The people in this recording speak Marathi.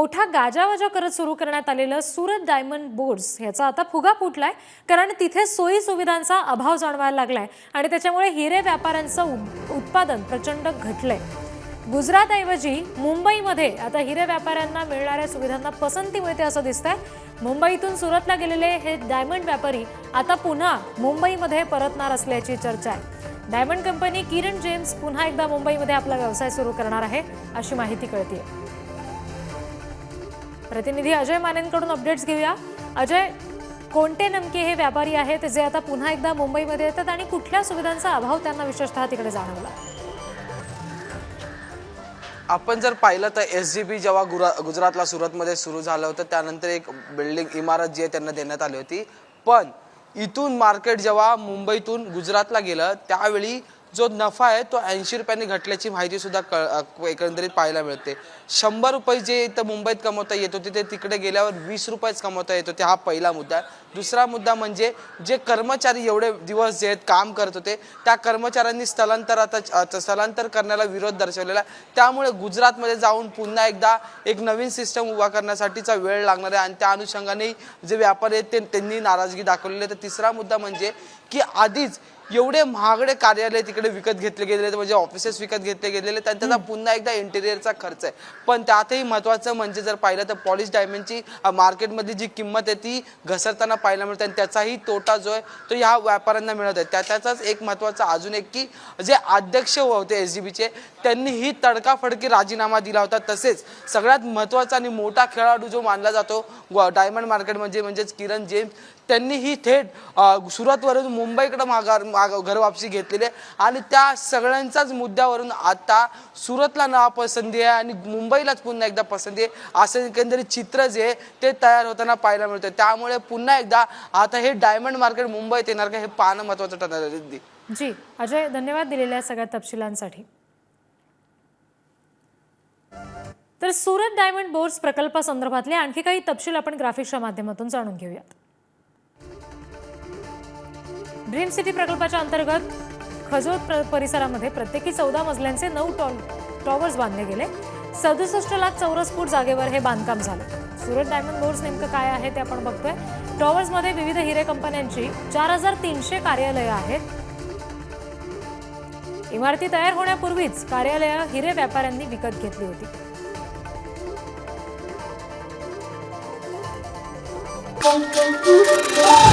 मोठा गाजावाजा करत सुरू करण्यात आलेलं सुरत डायमंड बोर्ड्स ह्याचा आता फुगा फुटलाय कारण तिथे सोयी सुविधांचा अभाव जाणवायला लागलाय आणि त्याच्यामुळे हिरे व्यापाऱ्यांचं उ- उत्पादन प्रचंड घटलंय. गुजरातऐवजी मुंबईमध्ये आता हिरे व्यापाऱ्यांना मिळणाऱ्या सुविधांना पसंती मिळते असं दिसतंय. मुंबईतून सुरतला गेलेले हे डायमंड व्यापारी आता पुन्हा मुंबईमध्ये परतणार असल्याची चर्चा आहे. डायमंड कंपनी किरण जेम्स पुन्हा एकदा मुंबईमध्ये आपला व्यवसाय सुरू करणार आहे अशी माहिती कळते प्रतिनिधी अजय मानेंकडून अपडेट्स घेऊया. अजय कोणते नेमके हे व्यापारी आहेत जे आता पुन्हा एकदा मुंबईमध्ये येतात आणि कुठल्या सुविधांचा अभाव त्यांना विशेषतः तिकडे जाणवला? आपण जर पाहिलं तर एस जी बी जेव्हा गुरा गुजरातला सुरतमध्ये सुरू झालं होतं त्यानंतर एक बिल्डिंग इमारत जी आहे त्यांना देण्यात आली होती. पण इथून मार्केट जेव्हा मुंबईतून गुजरातला गेलं त्यावेळी जो नफा आहे तो ऐंशी रुपयांनी घटल्याची माहिती सुद्धा कळ एकंदरीत पाहायला मिळते. शंभर रुपये जे इथं मुंबईत कमवता येत होते ते तिकडे गेल्यावर वीस रुपयेच कमवता येत होते हा पहिला मुद्दा आहे. दुसरा मुद्दा म्हणजे जे कर्मचारी एवढे दिवस जे आहेत काम करत होते त्या कर्मचाऱ्यांनी स्थलांतरात स्थलांतर करण्याला विरोध दर्शवलेला आहे. त्यामुळे गुजरातमध्ये जाऊन पुन्हा एकदा एक नवीन सिस्टम उभा करण्यासाठीचा वेळ लागणार आहे आणि त्या अनुषंगाने जे व्यापारी आहेत ते त्यांनी नाराजगी दाखवलेली आहे. तर तिसरा मुद्दा म्हणजे की आधीच एवढे महागडे कार्यालय तिकडे विकत घेतले गेलेले आहेत, म्हणजे ऑफिसेस विकत घेतले गेलेले आहेत, आणि त्याचा पुन्हा एकदा इंटेरियरचा खर्च आहे. पण त्यातही महत्त्वाचं म्हणजे जर पाहिलं तर पॉलिश डायमंडची मार्केटमधली जी किंमत आहे ती घसरताना पाहायला मिळते आणि त्याचाही तोटा जो आहे तो ह्या व्यापाऱ्यांना मिळत आहे. त्या त्याचाच एक महत्त्वाचा अजून एक की जे अध्यक्ष होते एस जी बीचे त्यांनी ही तडकाफडकी राजीनामा दिला होता. तसेच सगळ्यात महत्त्वाचा आणि मोठा खेळाडू जो मानला जातो डायमंड मार्केट म्हणजे म्हणजेच किरण जेम्स त्यांनी ही थेट अ, सुरतवरून मुंबईकडे माघार माग घर वापसी घेतलेली आहे. आणि त्या सगळ्यांचाच मुद्द्यावरून आता सुरतला नापसंती आहे आणि मुंबईलाच पुन्हा एकदा पसंती आहे. असं एकंदरीत चित्र जे ते तयार होताना पाहायला मिळतं त्यामुळे पुन्हा एकदा आता हे डायमंड मार्केट मुंबईत येणार का हे पाहणं महत्त्वाचं ठरणार आहे जी अजय धन्यवाद दिलेल्या सगळ्या तपशिलांसाठी. तर सुरत डायमंड बोर्स प्रकल्पासंदर्भातले आणखी काही तपशील आपण ग्राफिक्सच्या माध्यमातून जाणून घेऊयात. ड्रीम सिटी प्रकल्पाच्या अंतर्गत खजोत परिसरामध्ये प्रत्येकी चौदा मजल्यांचे नऊ टॉ टॉवर्स बांधले गेले. सदुसष्ट लाख चौरस फूट जागेवर हे बांधकाम झालं. सुरत डायमंड बोर्ड्स नेमकं काय आहे ते आपण बघतोय. टॉवर्समध्ये विविध हिरे कंपन्यांची चार हजार तीनशे कार्यालयं आहेत. इमारती तयार होण्यापूर्वीच कार्यालयं हिरे व्यापाऱ्यांनी विकत घेतली होती. Thank you.